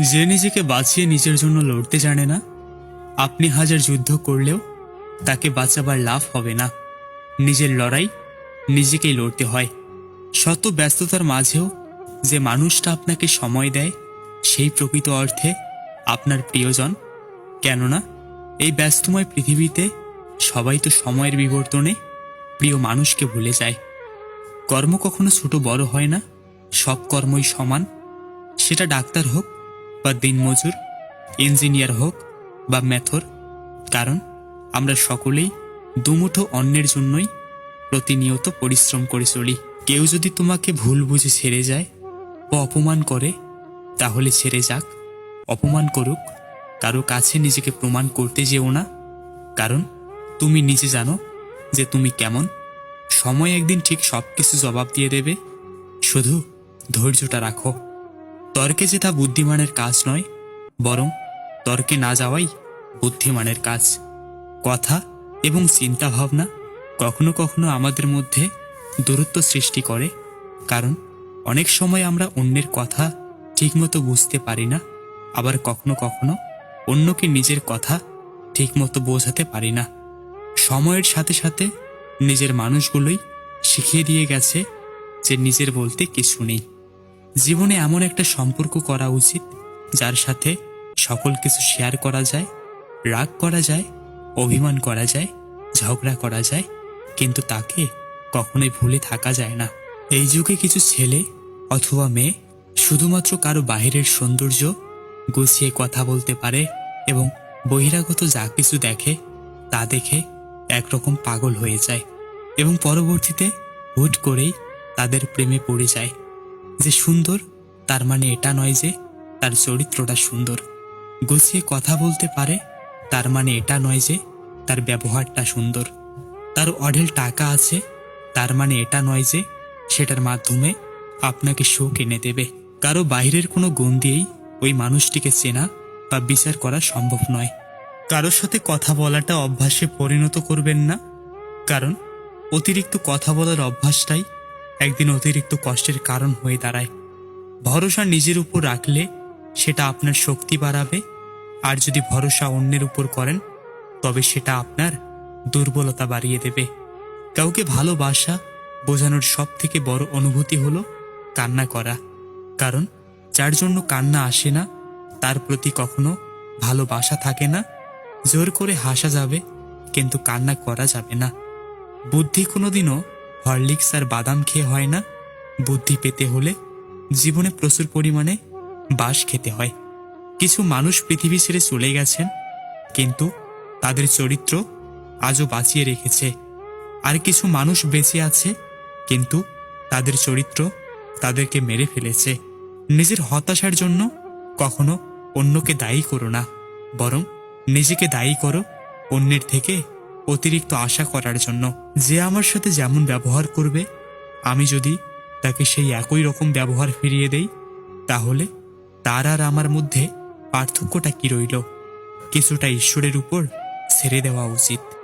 যে নিজেকে বাঁচিয়ে নিজের জন্য লড়তে জানে না, আপনি হাজার যুদ্ধ করলেও তাকে বাঁচাবার লাভ হবে না। নিজের লড়াই নিজেকেই লড়তে হয়। শত ব্যস্ততার মাঝেও যে মানুষটা আপনাকে সময় দেয়, সেই প্রকৃত অর্থে আপনার প্রিয়জন। কেননা, এই ব্যস্তময় পৃথিবীতে সবাই তো সময়ের বিবর্তনে প্রিয় মানুষকে ভুলে যায়। কর্ম কখনো ছোট বড় হয় না, সব কর্মই সমান। সেটা ডাক্তার হোক বা দিনমজুর, ইঞ্জিনিয়ার হোক বা মেথর, কারণ আমরা সকলেই দুমুঠো অন্যের জন্যই প্রতিনিয়ত পরিশ্রম করে চলি। কেউ যদি তোমাকে ভুল বুঝে ছেড়ে যায় বা অপমান করে, তাহলে ছেড়ে যাক। অপমান করুক, কারও কাছে নিজেকে প্রমাণ করতে যেও না। কারণ তুমি নিজে জানো যে তুমি কেমন। সময় একদিন ঠিক সব কিছু জবাব দিয়ে দেবে। শুধু ধৈর্যটা রাখো। তর্কে যেটা বুদ্ধিমানের কাজ নয়, বরং তর্কে না যাওয়াই বুদ্ধিমানের কাজ। কথা এবং চিন্তা ভাবনা কখনো কখনো আমাদের মধ্যে দূরত্ব সৃষ্টি করে, কারণ অনেক সময় আমরা অন্যের কথা ঠিকমতো বুঝতে পারি না, আবার কখনো কখনো অন্যকে নিজের কথা ঠিকমতো বোঝাতে পারি না। সময়ের সাথে সাথে নিজের মানুষগুলোই শিখিয়ে দিয়ে গেছে যে নিজের বলতে কিছু নেই। জীবনে এমন একটা সম্পর্ক করা উচিত, যার সাথে সকল কিছু শেয়ার করা যায়, রাগ করা যায়, অভিমান করা যায়, ঝগড়া করা যায়, কিন্তু তাকে কখনোই ভুলে থাকা যায় না। এই যুগে কিছু ছেলে অথবা মেয়ে শুধুমাত্র কারও বাহিরের সৌন্দর্য গুছিয়ে কথা বলতে পারে এবং বহিরাগত যা কিছু দেখে তা দেখে একরকম পাগল হয়ে যায় এবং পরবর্তীতে হুট করেই তাদের প্রেমে পড়ে যায়। যে সুন্দর, তার মানে এটা নয় যে তার চরিত্রটা সুন্দর। গুছিয়ে কথা বলতে পারে, তার মানে এটা নয় যে তার ব্যবহারটা সুন্দর। তার অঢেল টাকা আছে, তার মানে এটা নয় যে সেটার মাধ্যমে আপনাকে সুখ এনে দেবে। কারও বাইরের কোনো গুণ দিয়েই ওই মানুষটিকে চেনা বা বিচার করা সম্ভব নয়। কারোর সাথে কথা বলাটা অভ্যাসে পরিণত করবেন না, কারণ অতিরিক্ত কথা বলার অভ্যাসটাই একদিন অতিরিক্ত কষ্টের কারণ হয়ে দাঁড়ায়। ভরসা নিজের উপর রাখলে সেটা আপনার শক্তি বাড়াবে। আর যদি ভরসা অন্যের উপর করেন, তবে সেটা আপনার দুর্বলতা বাড়িয়ে দেবে। কাউকে ভালোবাসা বোঝানোর সব থেকে বড় অনুভূতি হলো কান্না করা। কারণ যার জন্য কান্না আসে না, তার প্রতি কখনো ভালোবাসা থাকে না। জোর করে হাসা যাবে, কিন্তু কান্না করা যাবে না। বুদ্ধি কোনোদিনও হরলিক্স আর বাদাম খেয়ে হয় না। বুদ্ধি পেতে হলে জীবনে প্রচুর পরিমাণে বাস খেতে হয়। কিছু মানুষ পৃথিবী ছেড়ে চলে গেছেন, কিন্তু তাদের চরিত্র আজও বাঁচিয়ে রেখেছে। আর কিছু মানুষ বেঁচে আছে, কিন্তু তাদের চরিত্র তাদেরকে মেরে ফেলেছে। নিজের হতাশার জন্য কখনো অন্যকে দায়ী করো না, বরং নিজেকে দায়ী করো অন্যের থেকে অতিরিক্ত আশা করার জন্য যে আমার সাথে যেমন ব্যবহার করবে, আমি যদি তাকে সেই একই রকম ব্যবহার ফিরিয়ে দেই, তাহলে তার আর আমার মধ্যে পার্থক্যটা কি রইল? কিছুটা ঈশ্বরের উপর ছেড়ে দেওয়া উচিত।